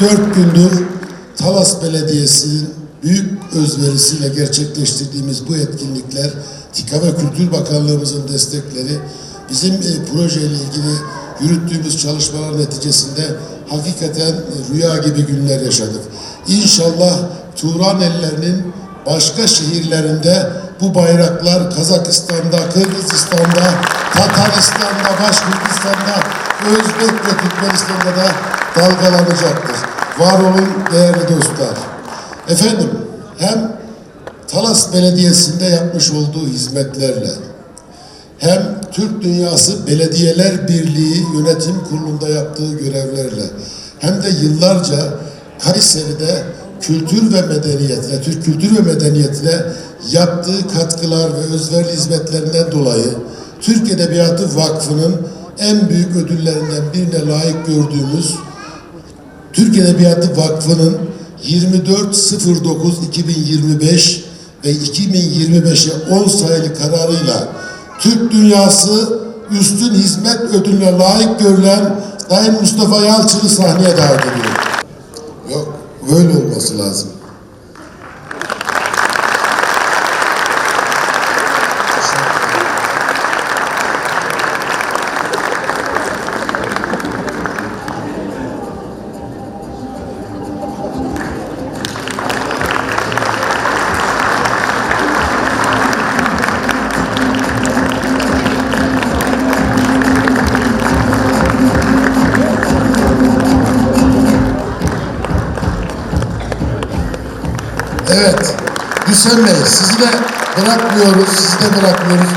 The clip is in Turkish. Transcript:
dört gündür Talas Belediyesi'nin büyük özverisiyle gerçekleştirdiğimiz bu etkinlikler, TİKA ve Kültür Bakanlığımızın destekleri, bizim e, projeyle ilgili yürüttüğümüz çalışmalar neticesinde hakikaten e, rüya gibi günler yaşadık. İnşallah Turan ellerinin başka şehirlerinde bu bayraklar Kazakistan'da, Kırgızistan'da, Tataristan'da, Başkurtistan'da, Özbek ve Türkmenistan'da da dalgalanacaktır. Var olun değerli dostlar. Efendim hem Talas Belediyesi'nde yapmış olduğu hizmetlerle hem Türk Dünyası Belediyeler Birliği Yönetim Kurulu'nda yaptığı görevlerle hem de yıllarca Kayseri'de kültür ve medeniyetine, Türk kültür ve medeniyetine yaptığı katkılar ve özverili hizmetlerinden dolayı Türk Edebiyatı Vakfı'nın en büyük ödüllerinden birine layık gördüğümüz Türk Edebiyatı Vakfı'nın 24.09.2025 ve 2025'e 10 sayılı kararıyla Türk Dünyası Üstün Hizmet Ödülüne layık görülen Sayın Mustafa Yalçın'ı sahneye davet ediyorum. Yok, böyle olması lazım. Evet, Hüseyin Bey sizi de bırakmıyoruz, sizi de bırakmıyoruz.